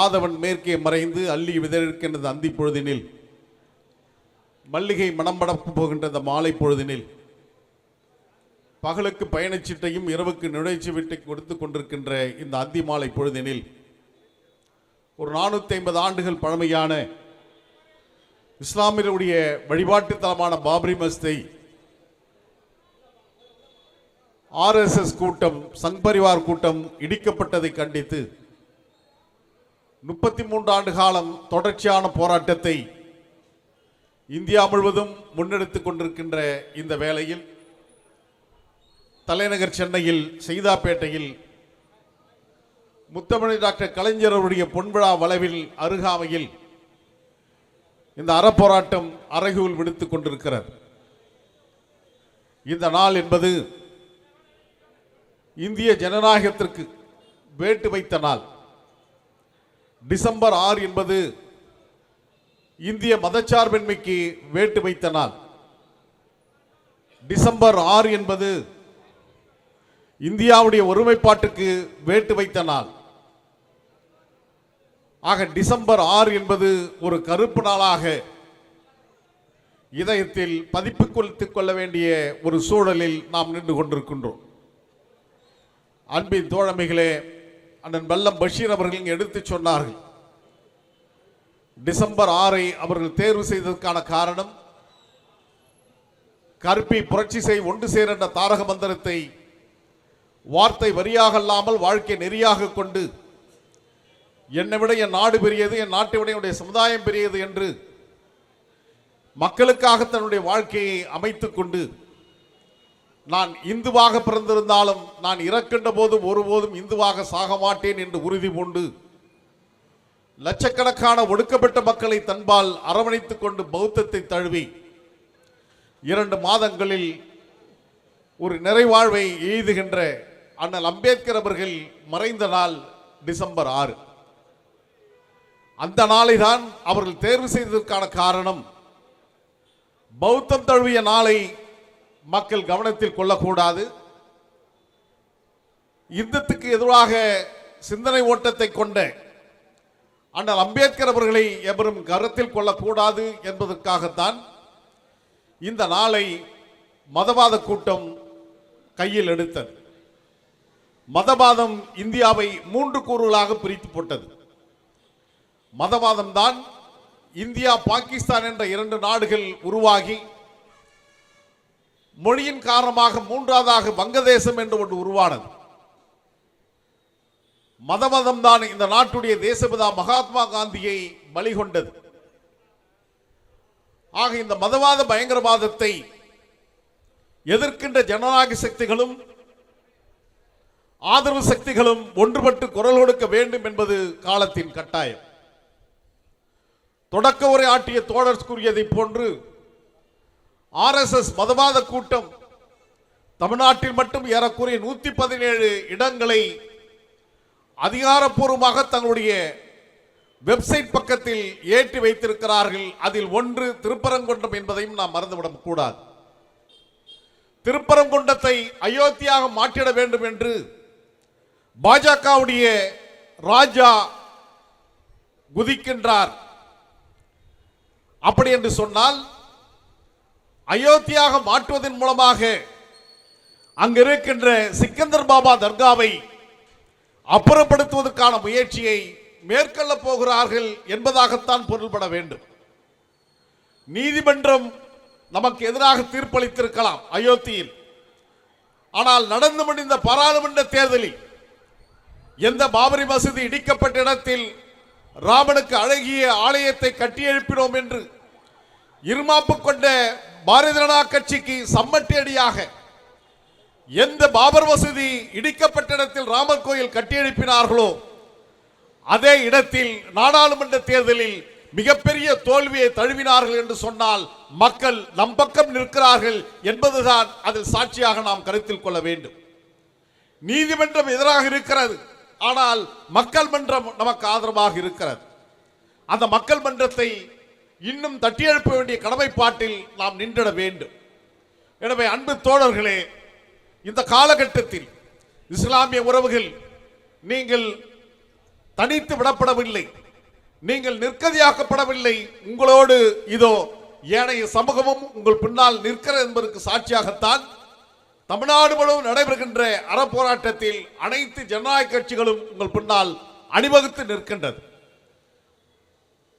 ஆதவன் மேற்கே மறைந்து அள்ளி விதழ்கின்றது அந்தி பொழுதினில். மல்லிகை மனம் படப்பு போகின்ற மாலை பொழுதினில். பகலுக்கு பயணச்சீட்டையும் இரவுக்கு நுழைச்சுவீட்டை கொடுத்து கொண்டிருக்கின்ற இந்த அந்தி மாலை பொழுதினில் ஒரு நானூற்றி ஐம்பது ஆண்டுகள் பழமையான இஸ்லாமியருடைய வழிபாட்டு தலமான பாபரி மஸ்தை ஆர்எஸ்எஸ் கூட்டம் சங் பரிவார் கூட்டம் இடிக்கப்பட்டதை கண்டித்து முப்பத்தி மூன்று ஆண்டு காலம் தொடர்ச்சியான போராட்டத்தை இந்தியா முழுவதும் முன்னெடுத்து கொண்டிருக்கின்ற இந்த வேளையில் தலைநகர் சென்னையில் செய்தாப்பேட்டையில் முத்தமிழ் டாக்டர் கலைஞர் அவருடைய பொன்விழா வளைவில் அருகாமையில் இந்த அறப்போராட்டம் அறைகூல் விடுத்துக் கொண்டிருக்கிறது. இந்த நாள் என்பது இந்திய ஜனநாயகத்திற்கு வேட்டு வைத்த நாள். டிசம்பர் ஆறு என்பது இந்திய மதச்சார்பின்மைக்கு வேட்டு வைத்த நாள். டிசம்பர் ஆறு என்பது இந்தியாவுடைய ஒருமைப்பாட்டுக்கு வேட்டு வைத்த நாள். ஆக டிசம்பர் ஆறு என்பது ஒரு கருப்பு நாளாக இதயத்தில் பதிப்பு கொளுத்திக் கொள்ள வேண்டிய ஒரு சூழலில் நாம் நின்று கொண்டிருக்கின்றோம். அன்பின் தோழமைகளே அண்ணன் வெல்லம் பஷீர் அவர்கள் இங்கே எடுத்துச் சொன்னார்கள். டிசம்பர் ஆறை அவர்கள் தேர்வு செய்ததற்கான காரணம் கருப்பி புரட்சி செய் ஒன்று சேர் என்ற தாரக மந்திரத்தை வார்த்தை வரியாக அல்லாமல் வாழ்க்கை நெறியாக கொண்டு என்னை விட என் நாடு பெரியது என் நாட்டை விட என்னுடைய சமுதாயம் பெரியது என்று மக்களுக்காக தன்னுடைய வாழ்க்கையை அமைத்துக் கொண்டு நான் இந்துவாக பிறந்திருந்தாலும் நான் இறக்கின்ற போது ஒருபோதும் இந்துவாக சாக மாட்டேன் என்று உறுதி பூண்டு. லட்சக்கணக்கான ஒடுக்கப்பட்ட மக்களை தன்பால் அரவணைத்துக் கொண்டு பௌத்தத்தை தழுவி. இரண்டு மாதங்களில் ஒரு நிறைவாழ்வை எய்துகின்ற அண்ணல் அம்பேத்கர் அவர்கள் மறைந்த நாள் டிசம்பர் ஆறு. அந்த நாளை தான் அவர்கள் தேர்வு செய்ததற்கான காரணம். பௌத்தம் தழுவிய நாளை மக்கள் கவனத்தில் கொள்ளக்கூடாது. யுத்தத்துக்கு எதிராக சிந்தனை ஓட்டத்தை கொண்ட அண்ணல் அம்பேத்கர் அவர்களை எவரும் கருத்தில் கொள்ளக்கூடாது என்பதற்காகத்தான் இந்த நாளை மதவாத கூட்டம் கையில் எடுத்தது. மதவாதம் இந்தியாவை மூன்று கூறுகளாக பிரித்து போட்டது. மதவாதம் தான் இந்தியா பாகிஸ்தான் என்ற இரண்டு நாடுகள் உருவாகி மொழியின் காரணமாக மூன்றாவதாக வங்கதேசம் என்று ஒன்று உருவானது. மதமதம் தான் இந்த நாட்டுடைய தேசபிதா மகாத்மா காந்தியை பலிகொண்டது. ஆக இந்த மதவாத பயங்கரவாதத்தை எதிர்க்கின்ற ஜனநாயக சக்திகளும் ஆதரவு சக்திகளும் ஒன்றுபட்டு குரல் கொடுக்க வேண்டும் என்பது காலத்தின் கட்டாயம். தொடக்க உரை ஆற்றிய தோழர் கூறியதைப் போன்று ஆர்எஸ்எஸ் மதவாத கூட்டம் தமிழ்நாட்டில் மட்டும் ஏறக்குறைய நூற்றி பதினேழு இடங்களை அதிகாரப்பூர்வமாக தங்களுடைய வெப்சைட் பக்கத்தில் ஏற்றி வைத்திருக்கிறார்கள். அதில் ஒன்று திருப்பரங்குன்றம் என்பதையும் நாம் மறந்துவிடக் கூடாது. திருப்பரங்குன்றத்தை அயோத்தியாக மாற்றிட வேண்டும் என்று பாஜகவுடைய ராஜா குதிக்கின்றார். அப்படி என்று சொன்னால் அயோத்தியாக மாற்றுவதன் மூலமாக அங்கிருக்கின்ற சிக்கந்தர் பாபா தர்காவை அப்புறப்படுத்துவதற்கான முயற்சியை மேற்கொள்ள போகிறார்கள் என்பதாகத்தான் பொருள்பட வேண்டும். நீதிமன்றம் நமக்கு எதிராக தீர்ப்பளித்திருக்கலாம் அயோத்தியில். ஆனால் நடந்து முடிந்த பாராளுமன்ற தேர்தலில் எந்த பாபரி மசூதி இடிக்கப்பட்ட இடத்தில் ராமனுக்கு அழகிய ஆலயத்தை கட்டி எழுப்பினோம் என்று இருமாப்பு கொண்ட பாரதிய ஜனதா கட்சிக்கு சம்மட்டி அடியாக எந்த பாபர் மசூதி இடிக்கப்பட்ட இடத்தில் ராமர் கோயில் கட்டி எழுப்பினார்களோ அதே இடத்தில் நாடாளுமன்ற தேர்தலில் மிகப்பெரிய தோல்வியை தழுவினார்கள் என்று சொன்னால் மக்கள் நம் பக்கம் நிற்கிறார்கள் என்பதுதான் அதில் சாட்சியாக நாம் கருத்தில் கொள்ள வேண்டும். நீதிமன்றம் எதிராக இருக்கிறது ஆனால் மக்கள் மன்றம் நமக்கு ஆதரவாக இருக்கிறது. அந்த மக்கள் மன்றத்தை இன்னும் தட்டி எழுப்ப வேண்டிய கடமைப்பாட்டில் நாம் நின்றிட வேண்டும். எனவே அன்பு தோழர்களே இந்த காலகட்டத்தில் இஸ்லாமிய உறவுகள் நீங்கள் தனித்து விடப்படவில்லை நீங்கள் நிற்கதியாக்கப்படவில்லை உங்களோடு இதோ ஏனைய சமூகமும் உங்கள் பின்னால் நிற்கிறது என்பதற்கு சாட்சியாகத்தான் தமிழ்நாடு முழுவதும் நடைபெறுகின்ற அறப்போராட்டத்தில் அனைத்து ஜனநாயக கட்சிகளும் உங்கள் பின்னால் அணிவகுத்து நிற்கின்றது.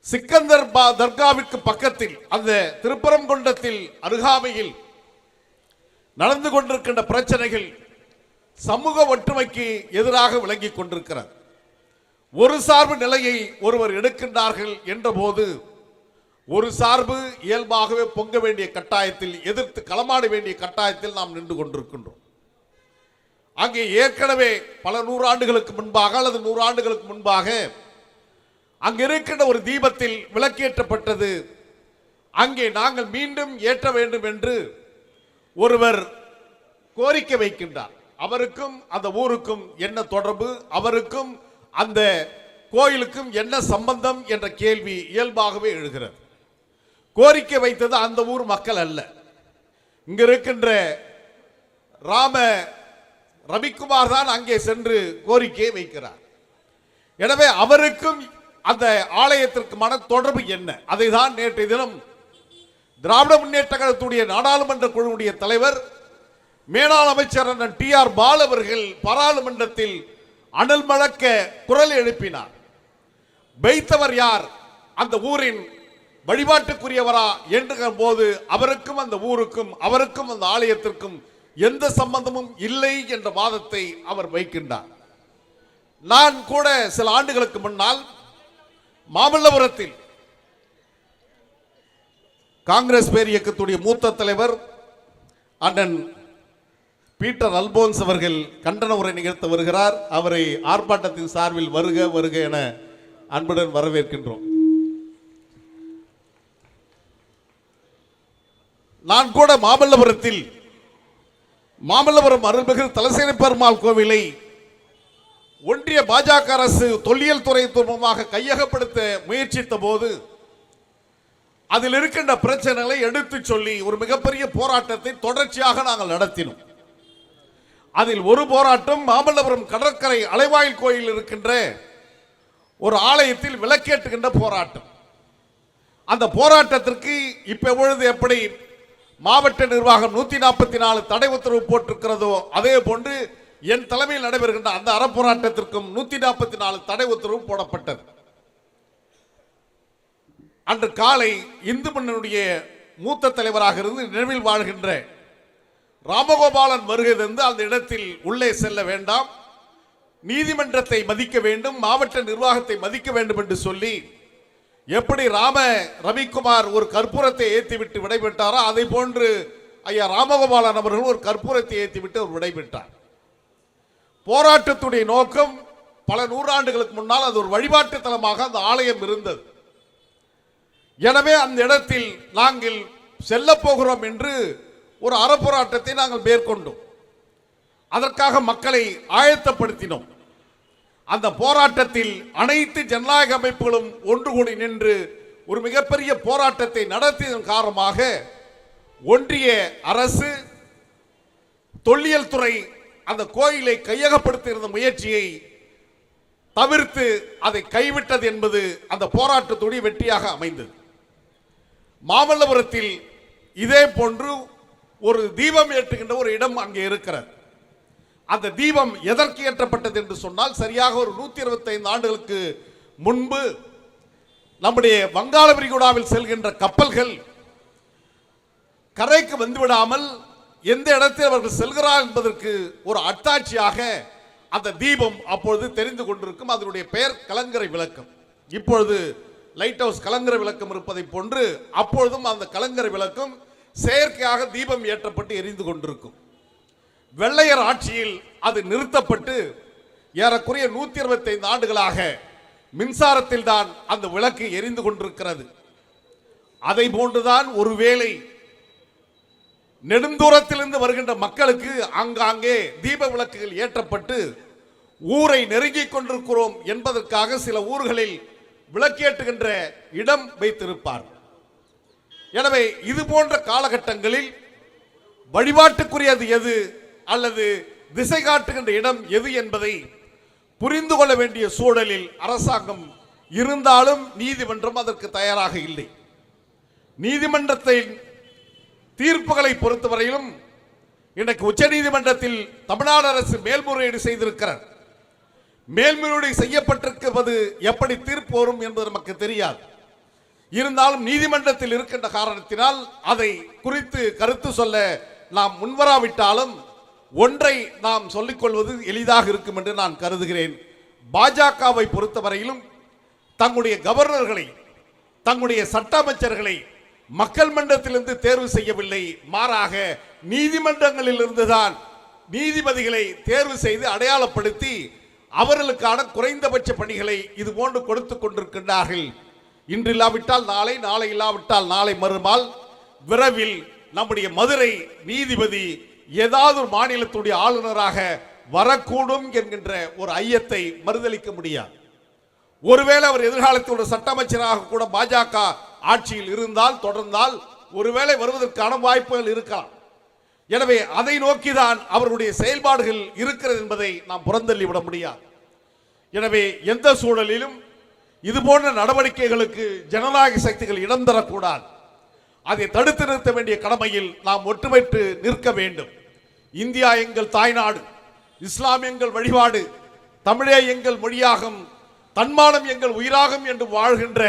சிக்கந்தர் பா- தர்காவிற்கு பக்கத்தில் அந்த திருப்பரங்குன்றத்தில் அருகாமையில் நடந்து கொண்டிருக்கின்ற பிரச்சனைகள் சமூக ஒற்றுமைக்கு எதிராக விளங்கிக் கொண்டிருக்கிறது. ஒரு சார்பு நிலையை ஒருவர் எடுக்கின்றார்கள் என்றபோது ஒரு சார்பு இயல்பாகவே பொங்க வேண்டிய கட்டாயத்தில் எதிர்த்து களமாட வேண்டிய கட்டாயத்தில் நாம் நின்று கொண்டிருக்கின்றோம். அங்கே ஏற்கனவே பல நூறாண்டுகளுக்கு முன்பாக அல்லது நூறாண்டுகளுக்கு முன்பாக அங்கே இருக்கின்ற ஒரு தீபத்தில் விளக்கேற்றப்பட்டது. அங்கே நாங்கள் மீண்டும் ஏற்ற வேண்டும் என்று ஒருவர் கோரிக்கை வைக்கின்றார். அவருக்கும் அந்த ஊருக்கும் என்ன தொடர்பு? அவருக்கும் அந்த கோயிலுக்கும் என்ன சம்பந்தம் என்ற கேள்வி இயல்பாகவே எழுகிறது. கோரிக்கை வைத்தது அந்த ஊர் மக்கள் அல்ல. இங்க இருக்கின்ற ராம ரவிக்குமார் தான் அங்கே சென்று கோரிக்கையை வைக்கிறார். எனவே அவருக்கும் அந்த ஆலயத்திற்குமான தொடர்பு என்ன? அதை தான் நேற்றைய தினம் திராவிட முன்னேற்ற கழகத்துடைய நாடாளுமன்ற குழுவுடைய தலைவர் மேலாள் அமைச்சர் அண்ணன் டி ஆர் பால் அவர்கள் பாராளுமன்றத்தில் அனல் மழக்க குரல் எழுப்பினார். வைத்தவர் யார்? அந்த ஊரின் வழிபாட்டுக்குரியவரா என்கிற போது அவருக்கும் அந்த ஊருக்கும் அவருக்கும் அந்த ஆலயத்திற்கும் எந்த சம்பந்தமும் இல்லை என்ற வாதத்தை அவர் வைக்கின்றார். நான் கூட சில ஆண்டுகளுக்கு முன்னால் மாமல்லபுரத்தில் காங்கிரஸ் பேர் இயக்கத்துடைய மூத்த தலைவர் அண்ணன் பீட்டர் அல்போன்ஸ் அவர்கள் கண்டன உரை நிகழ்த்த வருகிறார். அவரை ஆர்ப்பாட்டத்தின் சார்பில் வருக வருக என அன்புடன் வரவேற்கின்றோம். நான் கூட மாமல்லபுரத்தில் மாமல்லபுரம் அருள்மிகு தலசேன பெருமாள் கோவிலை ஒன்றிய பாஜக அரசு தொல்லியல் துறை மூலமாக கையகப்படுத்த முயற்சித்த போது அதில் இருக்கின்ற பிரச்சனைகளை எடுத்து சொல்லி ஒரு மிகப்பெரிய போராட்டத்தை தொடர்ச்சியாக நாங்கள் நடத்தினோம். அதில் ஒரு போராட்டம் மாமல்லபுரம் கடற்கரை அலைவாயில் கோயில் இருக்கின்ற ஒரு ஆலயத்தில் விளக்கேற்றுகின்ற போராட்டம். அந்த போராட்டத்திற்கு இப்ப எப்பொழுது எப்படி மாவட்ட நிர்வாகம் நூத்தி நாற்பத்தி நாலு தடை உத்தரவு போட்டிருக்கிறதோ அதே போன்று என் தலைமையில் நடைபெறுகின்ற அந்த அறப்போராட்டத்திற்கும் நூத்தி நாற்பத்தி நாலு தடை உத்தரவு போடப்பட்டது. அன்று காலை இந்து மன்னனுடைய மூத்த தலைவராக இருந்து நினைவில் வாழ்கின்ற ராமகோபாலன் வருகை தந்து அந்த இடத்தில் உள்ளே செல்ல வேண்டாம். நீதிமன்றத்தை மதிக்க வேண்டும் மாவட்ட நிர்வாகத்தை மதிக்க வேண்டும் என்று சொல்லி எப்படி ராம ரவிக்குமார் ஒரு கற்பூரத்தை ஏற்றிவிட்டு விடைபெற்றாரோ அதை போன்று ஐயா ராமகோபாலன் அவர்கள் ஒரு கற்பூரத்தை ஏற்றிவிட்டு அவர் விடைபெற்றார். போராட்டத்துடைய நோக்கம் பல நூறாண்டுகளுக்கு முன்னால் அது ஒரு வழிபாட்டு தலமாக அந்த ஆலயம் இருந்தது. எனவே அந்த இடத்தில் நாங்கள் செல்ல போகிறோம் என்று ஒரு அறப்போராட்டத்தை நாங்கள் மேற்கொண்டோம். அதற்காக மக்களை ஆயத்தப்படுத்தினோம். அந்த போராட்டத்தில் அனைத்து ஜனநாயக அமைப்புகளும் ஒன்று கூடி நின்று ஒரு மிகப்பெரிய போராட்டத்தை நடத்தியதன் காரணமாக ஒன்றிய அரசு தொல்லியல் துறை அந்த கோயிலை கையகப்படுத்தியிருந்த முயற்சியை தவிர்த்து அதை கைவிட்டது என்பது அந்த போராட்டத்துடைய வெற்றியாக அமைந்தது. மாமல்லபுரத்தில் இதே போன்று ஒரு தீபம் ஏற்றுகின்ற ஒரு இடம் அங்கே இருக்கிறது. அந்த தீபம் எதற்கு ஏற்றப்பட்டது என்று சொன்னால் சரியாக ஒரு நூற்றி இருபத்தைந்து ஆண்டுகளுக்கு முன்பு நம்முடைய வங்காள விரிகுடாவில் செல்கின்ற கப்பல்கள் கரைக்கு வந்துவிடாமல் எந்த இடத்தில் அவர்கள் செல்கிறார் என்பதற்கு ஒரு அட்டாட்சியாக அந்த தீபம் அப்பொழுது தெரிந்து கொண்டிருக்கும். அதனுடைய பெயர் கலங்கரை விளக்கம். இப்பொழுது லைட் ஹவுஸ் கலங்கரை விளக்கம் இருப்பதை போன்று அப்பொழுதும் அந்த கலங்கரை விளக்கம் செயற்கையாக தீபம் ஏற்றப்பட்டு எரிந்து கொண்டிருக்கும். வெள்ளையர் ஆட்சியில் அது நிறுத்தப்பட்டு ஏறக்குறைய நூத்தி இருபத்தைந்து ஆண்டுகளாக மின்சாரத்தில் தான் அந்த விளக்கு எரிந்து கொண்டிருக்கிறது. அதை போன்றுதான் ஒருவேளை நெடுந்தூரத்திலிருந்து வருகின்ற மக்களுக்கு ஆங்காங்கே தீப விளக்குகள் ஏற்றப்பட்டு ஊரை நெருங்கிக் கொண்டிருக்கிறோம் என்பதற்காக சில ஊர்களில் விளக்கேற்றுகின்ற இடம் வைத்திருப்பார். எனவே இது போன்ற காலகட்டங்களில் வழிபாட்டுக்குரியது எது அல்லது திசை காட்டுகின்ற இடம் எது என்பதை புரிந்து கொள்ள வேண்டிய சூழலில் அரசாங்கம் இருந்தாலும் நீதிமன்றம் அதற்கு தயாராக இல்லை. நீதிமன்றத்தின் தீர்ப்புகளை பொறுத்தவரையிலும் இன்றைக்கு உச்சநீதிமன்றத்தில் தமிழ்நாடு அரசு மேல்முறையீடு செய்திருக்கிறார். மேல்முறையீடு செய்யப்பட்டிருப்பது எப்படி தீர்ப்பு வரும் என்பது நமக்கு தெரியாது. இருந்தாலும் நீதிமன்றத்தில் இருக்கின்ற காரணத்தினால் அதை குறித்து கருத்து சொல்ல நாம் முன்வராவிட்டாலும் ஒன்றை நாம் சொல்லிக்கொள்வது எளிதாக இருக்கும் என்று நான் கருதுகிறேன். பாஜகவை பொறுத்தவரையிலும் தங்களுடைய கவர்னர்களை தங்களுடைய சட்ட அமைச்சர்களை மக்கள் மன்றத்திலிருந்து தேர்வு செய்யவில்லை. மாறாக நீதிமன்றங்களில் இருந்துதான் நீதிபதிகளை தேர்வு செய்து அடையாளப்படுத்தி அவர்களுக்கான குறைந்தபட்ச பணிகளை இது போன்று கொடுத்து கொண்டிருக்கின்றார்கள். இன்று இல்லாவிட்டால் நாளை நாளை இல்லாவிட்டால் நாளை மறுநாள் விரைவில் நம்முடைய மதுரை நீதிபதி ஏதாவது ஒரு மாநிலத்துடைய ஆளுநராக வரக்கூடும் என்கின்ற ஒரு ஐயத்தை மறுதளிக்க முடியாது. ஒருவேளை அவர் எதிர்காலத்தில் ஒரு சட்ட அமைச்சராக கூட பாஜக ஆட்சியில் இருந்தால் தொடர்ந்தால் ஒருவேளை வருவதற்கான வாய்ப்புகள் இருக்கலாம் எனவே அதை நோக்கிதான் அவருடைய செயல்பாடுகள் இருக்கிறது என்பதை நாம் புறந்தள்ளி விட முடியாது. எனவே எந்த சூழலிலும் இது போன்ற நடவடிக்கைகளுக்கு ஜனநாயக சக்திகள் இடம் தரக்கூடாது. அதை தடுத்து நிறுத்த வேண்டிய கடமையில் நாம் ஒற்றுமைட்டு நிற்க வேண்டும். இந்தியா எங்கள் தாய்நாடு இஸ்லாம் எங்கள் வழிபாடு தமிழே எங்கள் மொழியாகும் தன்மானம் எங்கள் உயிராகும் என்று வாழ்கின்ற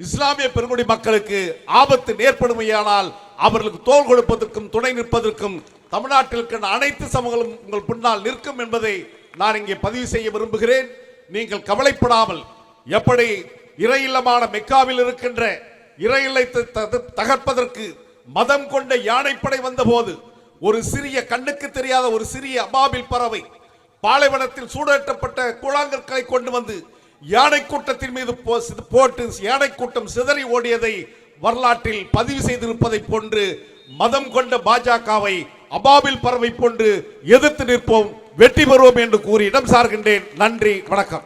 இஸ்லாமிய பெருங்குடி மக்களுக்கு ஆபத்து நேர்படுமையானால் அவர்களுக்கு தோல் கொடுப்பதற்கும் துணை நிற்பதற்கும் தமிழ்நாட்டில் இருக்கிற அனைத்து சமூகங்களும் உங்கள் பின்னால் நிற்கும் என்பதை நான் இங்கே பதிவு செய்ய விரும்புகிறேன். நீங்கள் கவலைப்படாமல் எப்படி இறை இல்லமான மெக்காவில் இருக்கின்ற இறை இல்லத்தை தகர்ப்பதற்கு மதம் கொண்ட யானைப்படை வந்தபோது ஒரு சிறிய கண்ணுக்கு தெரியாத ஒரு சிறிய அபாபில் பறவை பாலைவனத்தில் சூடேற்றப்பட்ட கூழாங்கற்களை கொண்டு வந்து யானை கூட்டத்தின் மீது போட்டு யானை கூட்டம் சிதறி ஓடியதை வரலாற்றில் பதிவு செய்திருப்பதை போன்று மதம் கொண்ட பாஜகவை அபாபில் பறவை போன்று எதிர்த்து நிற்போம் வெற்றி பெறுவோம் என்று கூறி இடம் சார்கின்றேன். நன்றி வணக்கம்.